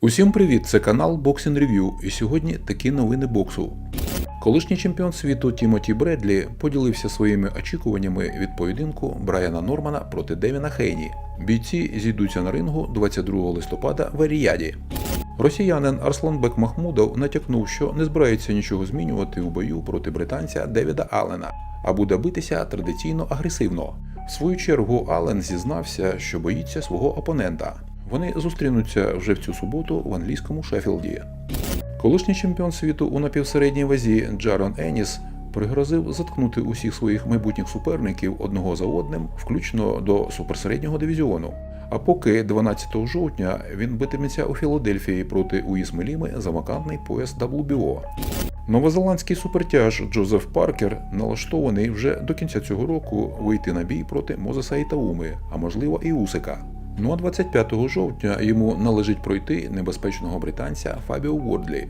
Усім привіт! Це канал Boxing Review і сьогодні такі новини боксу. Колишній чемпіон світу Тімоті Бредлі поділився своїми очікуваннями від поєдинку Брайана Нормана проти Девіна Хейні. Бійці зійдуться на рингу 22 листопада в Аріяді. Росіянин Арсланбек Махмудов натякнув, що не збирається нічого змінювати у бою проти британця Девіда Аллена, а буде битися традиційно агресивно. В свою чергу Аллен зізнався, що боїться свого опонента. Вони зустрінуться вже в цю суботу в англійському Шеффілді. Колишній чемпіон світу у напівсередній вазі Джарон Еніс пригрозив заткнути усіх своїх майбутніх суперників одного за одним, включно до суперсереднього дивізіону. А поки 12 жовтня він битиметься у Філадельфії проти Уіс Меліми за вакантний пояс WBO. Новозеландський супертяж Джозеф Паркер налаштований вже до кінця цього року вийти на бій проти Мозеса Ітауми, а можливо і Усика. Ну а 25 жовтня йому належить пройти небезпечного британця Фабіо Вордлі.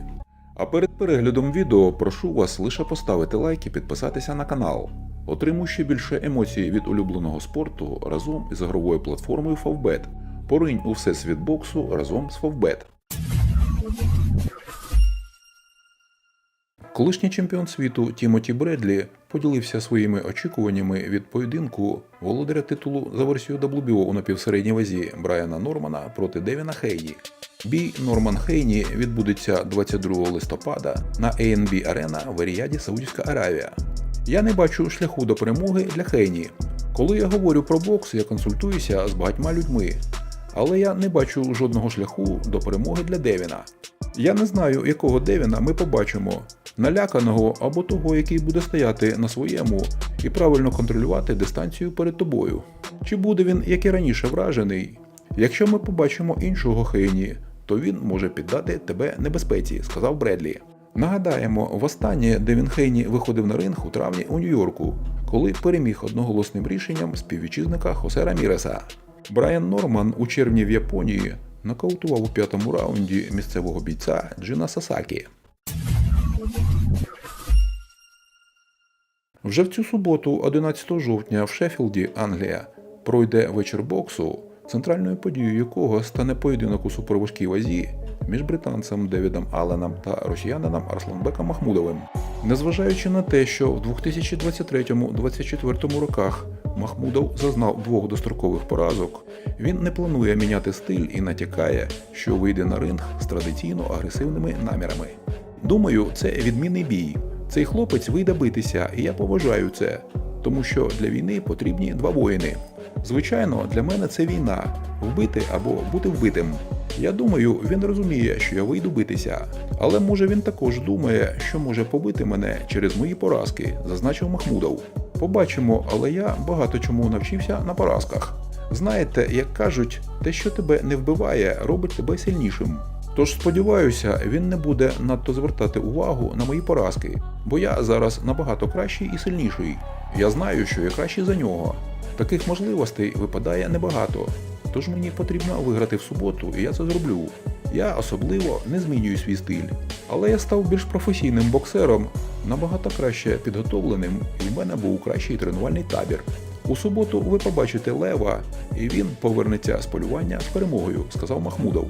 А перед переглядом відео прошу вас лише поставити лайк і підписатися на канал. Отримуй ще більше емоцій від улюбленого спорту разом із ігровою платформою Favbet. Поринь у всесвіт боксу разом з Favbet. Колишній чемпіон світу Тімоті Бредлі поділився своїми очікуваннями від поєдинку володаря титулу за версією WBO у напівсередній вазі Брайана Нормана проти Девіна Хейні. Бій Норман Хейні відбудеться 22 листопада на ANB Арена в Аріяді, Саудівська Аравія. Я не бачу шляху до перемоги для Хейні. Коли я говорю про бокс, я консультуюся з багатьма людьми, але я не бачу жодного шляху до перемоги для Девіна. Я не знаю, якого Девіна ми побачимо наляканого або того, який буде стояти на своєму і правильно контролювати дистанцію перед тобою. Чи буде він, як і раніше, вражений? Якщо ми побачимо іншого Хейні, то він може піддати тебе небезпеці, сказав Бредлі. Нагадаємо, востаннє Девін Хейні виходив на ринг у травні у Нью-Йорку, коли переміг одноголосним рішенням співвітчизника Хосе Раміреса. Брайан Норман у червні в Японії нокаутував у п'ятому раунді місцевого бійця Джина Сасакі. Вже в цю суботу, 11 жовтня, в Шеффілді, Англія, пройде вечір боксу, центральною подією якого стане поєдинок у суперважкій вазі між британцем Девідом Алленом та росіянином Арсланбеком Махмудовим. Незважаючи на те, що в 2023-2024 роках Махмудов зазнав двох дострокових поразок, він не планує міняти стиль і натякає, що вийде на ринг з традиційно агресивними намірами. Думаю, це відмінний бій. Цей хлопець вийде битися, і я поважаю це, тому що для війни потрібні два воїни. Звичайно, для мене це війна вбити або бути вбитим. Я думаю, він розуміє, що я вийду битися, але може він також думає, що може побити мене через мої поразки, зазначив Махмудов. Побачимо, але я багато чому навчився на поразках. Знаєте, як кажуть, те, що тебе не вбиває, робить тебе сильнішим. Тож сподіваюся, він не буде надто звертати увагу на мої поразки, бо я зараз набагато кращий і сильніший. Я знаю, що я кращий за нього. Таких можливостей випадає небагато, тож мені потрібно виграти в суботу, і я це зроблю. Я особливо не змінюю свій стиль, але я став більш професійним боксером, набагато краще підготовленим, і в мене був кращий тренувальний табір. У суботу ви побачите Лева, і він повернеться з полювання з перемогою, сказав Махмудов.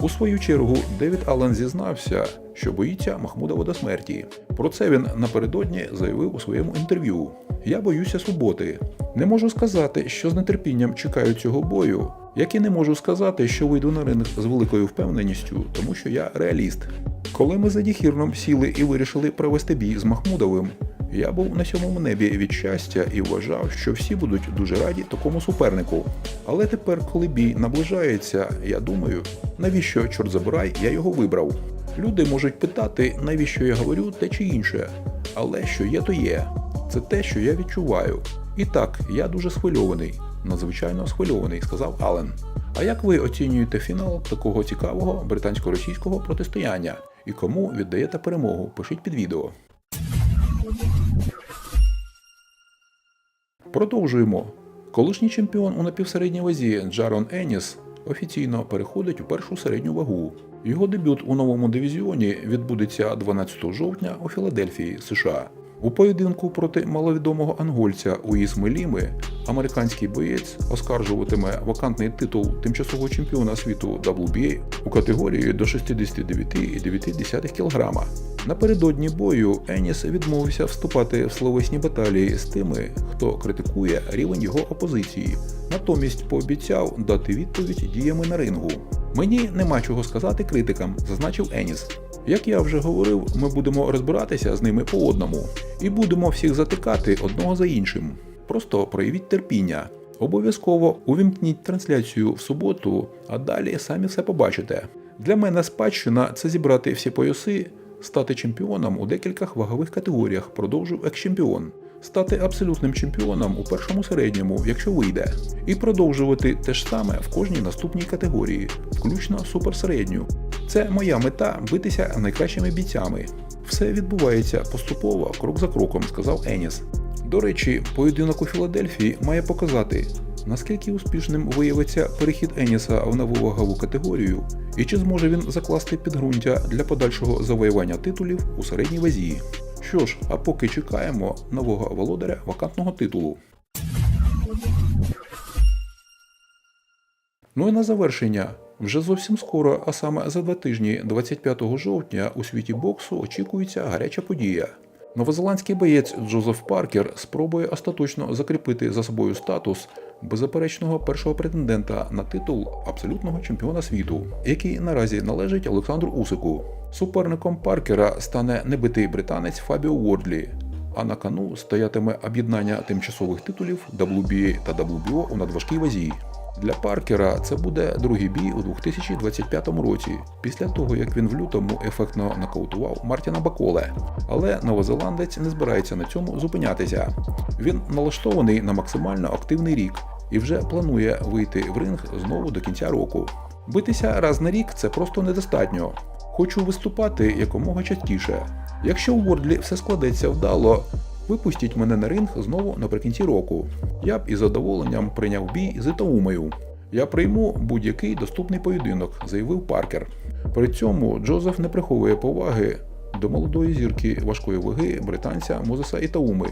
У свою чергу Девід Аллен зізнався, що боїться Махмудова до смерті. Про це він напередодні заявив у своєму інтерв'ю. Я боюся суботи. Не можу сказати, що з нетерпінням чекаю цього бою, як і не можу сказати, що вийду на ринок з великою впевненістю, тому що я реаліст. Коли ми за Діхірном сіли і вирішили провести бій з Махмудовим, я був на сьомому небі від щастя і вважав, що всі будуть дуже раді такому супернику. Але тепер, коли бій наближається, я думаю, навіщо, чорт забирай, я його вибрав. Люди можуть питати, навіщо я говорю те чи інше, але що є, то є. Це те, що я відчуваю. І так, я дуже схвильований, надзвичайно схвильований, сказав Ален. А як ви оцінюєте фінал такого цікавого британсько-російського протистояння? І кому віддаєте перемогу? Пишіть під відео. Продовжуємо. Колишній чемпіон у напівсередній вазі Джарон Еніс офіційно переходить у першу середню вагу. Його дебют у новому дивізіоні відбудеться 12 жовтня у Філадельфії, США. У поєдинку проти маловідомого ангольця Уїс Меліми американський боєць оскаржуватиме вакантний титул тимчасового чемпіона світу WBA у категорії до 69,9 кг. Напередодні бою Еніс відмовився вступати в словесні баталії з тими, хто критикує рівень його опозиції. Натомість пообіцяв дати відповідь діями на рингу. Мені нема чого сказати критикам, зазначив Еніс. Як я вже говорив, ми будемо розбиратися з ними по одному і будемо всіх затикати одного за іншим. Просто проявіть терпіння. Обов'язково увімкніть трансляцію в суботу, а далі самі все побачите. Для мене спадщина це зібрати всі пояси, стати чемпіоном у декількох вагових категоріях, продовжив екс-чемпіон, стати абсолютним чемпіоном у першому середньому, якщо вийде, і продовжувати те ж саме в кожній наступній категорії, включно суперсередню. Це моя мета битися найкращими бійцями. Все відбувається поступово, крок за кроком, сказав Еніс. До речі, поєдинок у Філадельфії має показати, наскільки успішним виявиться перехід Еніса в нову вагову категорію, і чи зможе він закласти підґрунтя для подальшого завоювання титулів у середній вазі. Що ж, а поки чекаємо нового володаря вакантного титулу. Ну і на завершення. Вже зовсім скоро, а саме за два тижні, 25 жовтня, у світі боксу очікується гаряча подія. Новозеландський боєць Джозеф Паркер спробує остаточно закріпити за собою статус беззаперечного першого претендента на титул абсолютного чемпіона світу, який наразі належить Олександру Усику. Суперником Паркера стане небитий британець Фабіо Уордлі, а на кону стоятиме об'єднання тимчасових титулів WBA та WBO у надважкій вазі. Для Паркера це буде другий бій у 2025 році, після того як він в лютому ефектно нокаутував Мартіна Баколе. Але новозеландець не збирається на цьому зупинятися. Він налаштований на максимально активний рік і вже планує вийти в ринг знову до кінця року. Битися раз на рік це просто недостатньо. Хочу виступати якомога частіше. Якщо у Вордлі все складеться вдало, Випустіть мене на ринг знову наприкінці року. Я б із задоволенням прийняв бій з Ітаумою. Я прийму будь-який доступний поєдинок, заявив Паркер. При цьому Джозеф не приховує поваги до молодої зірки важкої ваги британця Мозеса Ітауми,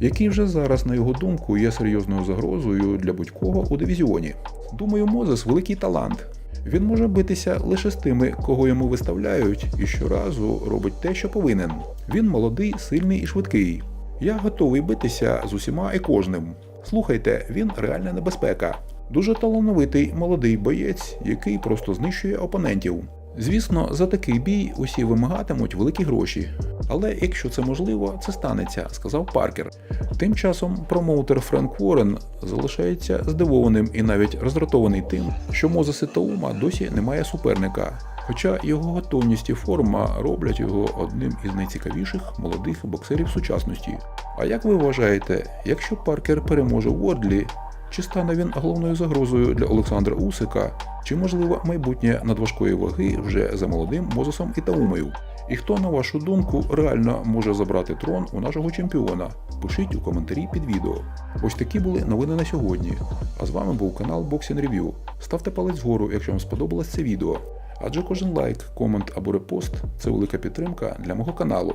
який вже зараз, на його думку, є серйозною загрозою для будь-кого у дивізіоні. Думаю, Мозес великий талант. Він може битися лише з тими, кого йому виставляють, і щоразу робить те, що повинен. Він молодий, сильний і швидкий. Я готовий битися з усіма і кожним. Слухайте, він реальна небезпека. Дуже талановитий молодий боєць, який просто знищує опонентів. Звісно, за такий бій усі вимагатимуть великі гроші. Але якщо це можливо, це станеться, сказав Паркер. Тим часом промоутер Френк Уоррен залишається здивованим і навіть роздратований тим, що Мозеси Таума досі немає суперника. Хоча його готовність і форма роблять його одним із найцікавіших молодих боксерів сучасності. А як ви вважаєте, якщо Паркер переможе Уордлі, чи стане він головною загрозою для Олександра Усика, чи можливо майбутнє надважкої ваги вже за молодим Мозесом і Таумою? І хто, на вашу думку, реально може забрати трон у нашого чемпіона? Пишіть у коментарі під відео. Ось такі були новини на сьогодні. А з вами був канал Boxing Review. Ставте палець вгору, якщо вам сподобалось це відео. Адже кожен лайк, комент або репост це велика підтримка для мого каналу.